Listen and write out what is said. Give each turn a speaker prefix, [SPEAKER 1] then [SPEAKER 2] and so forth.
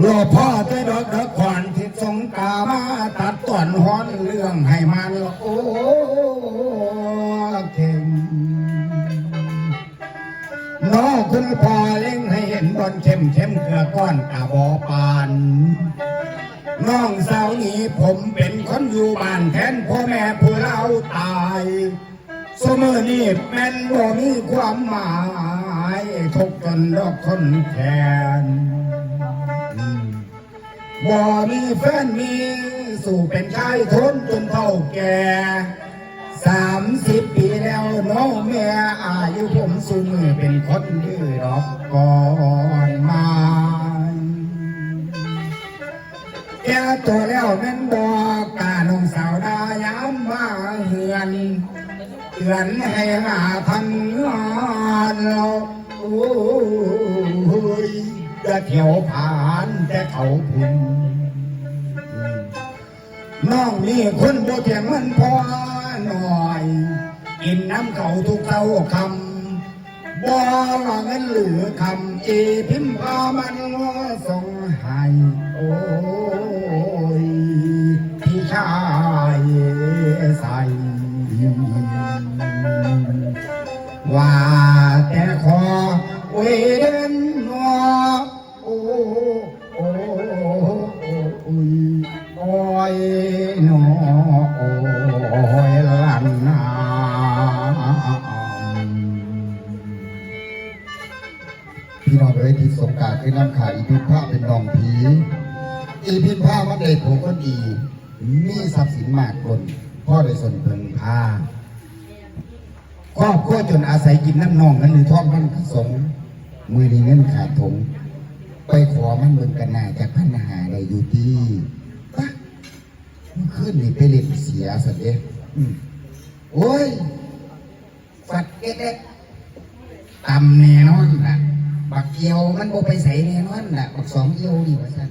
[SPEAKER 1] หลวงพ่อได้ดอกเด็กขวานทิศสงกามาตัดต่อนห้อนเรื่องให้มันโอ้เข็มน้อคุณพ่อเล่งให้เห็นบอนเข้มเข้มเกลือก้อนกาบอปานน้องสาวนี้ผมเป็นคนอยู่บ้านแทนพ่อแม่ผู้เล่าตายสมอนี้แม่นบ่มีความหมาย ทุกจนดอกคนแทนบ่มีแฟนมีสู่เป็นชายทนจนเท่าแก่สามสิบปีแล้วน้องแม่อายุผมสูงมือเป็นคนดื้อดอกก่อนมาแก่ตัวแล้วแม่นบอกกาน้องสาวดายามมาเหือนเตือนให้หาทันงานเรา ยจะเที่ยวผ่านแต่เขาพุ่นน้องนี่คนบ่เทียงมันพอหน่อย กินน้ำเขาทุกเต้าคำบ่ว่าเงินเหรือคำอีพิมพามันส่งให้โอ้ยพี่ชายใส่ว่า เวนอโอ้โอ้โอ้ยโอ้ยนอโอ้ยลันนา
[SPEAKER 2] พี่น้องไปไว้ที่สงการที่น้ำขาอีพิมพ์ผ้าเป็นน้องผี อีพิมพ์ผ้ามันเด็กผมก็ดี มีทรัพย์สินมากคนพ่อได้สนเพิ่งพา
[SPEAKER 1] ครอบครัวจนอาศัยกินน้ำนองนั้นหรือ
[SPEAKER 2] ท่องมันสง มือนี้เงินขาดถงไปขอมันเบิ่งกันหน้าจากพันหาได้อยู่ที่ปะมันขึ้นนี่ไปเล่นเสียสัตว์เด้อืมโอ้ย
[SPEAKER 1] ฟัดเด็กๆตำแน่นอนล่ะบักเกียวมันบ่ไปใส่แน่นอนล่ะบักสองเกียวนี่ว่าน